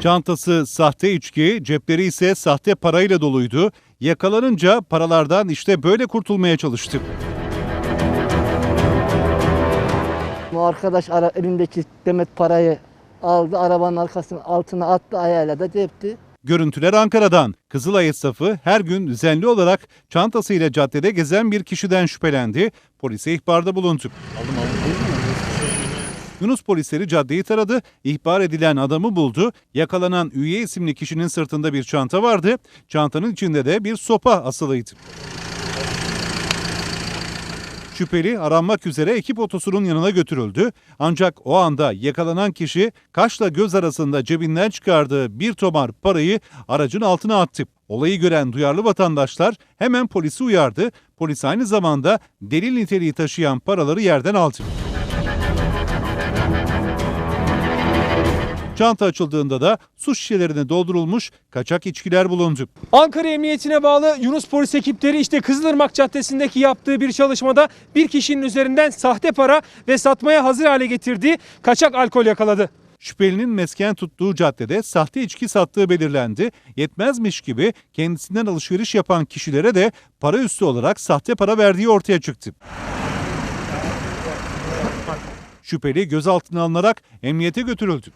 Çantası sahte içki, cepleri ise sahte parayla doluydu. Yakalanınca paralardan işte böyle kurtulmaya çalıştı. Bu arkadaş ara, elindeki demet parayı aldı, arabanın arkasının altına attı, ayağıyla da cepti. Görüntüler Ankara'dan. Kızılay esnafı her gün düzenli olarak çantasıyla caddede gezen bir kişiden şüphelendi. Polise ihbarda bulundu. Yunus polisleri caddeyi taradı. İhbar edilen adamı buldu. Yakalanan üye isimli kişinin sırtında bir çanta vardı. Çantanın içinde de bir sopa asılıydı. Şüpheli aranmak üzere ekip otosunun yanına götürüldü. Ancak o anda yakalanan kişi kaşla göz arasında cebinden çıkardığı bir tomar parayı aracın altına attı. Olayı gören duyarlı vatandaşlar hemen polisi uyardı. Polis aynı zamanda delil niteliği taşıyan paraları yerden aldı. Çanta açıldığında da su şişelerine doldurulmuş kaçak içkiler bulundu. Ankara Emniyetine bağlı Yunus Polis ekipleri işte Kızılırmak Caddesi'ndeki yaptığı bir çalışmada bir kişinin üzerinden sahte para ve satmaya hazır hale getirdiği kaçak alkol yakaladı. Şüphelinin mesken tuttuğu caddede sahte içki sattığı belirlendi. Yetmezmiş gibi kendisinden alışveriş yapan kişilere de para üstü olarak sahte para verdiği ortaya çıktı. Şüpheli gözaltına alınarak emniyete götürüldü.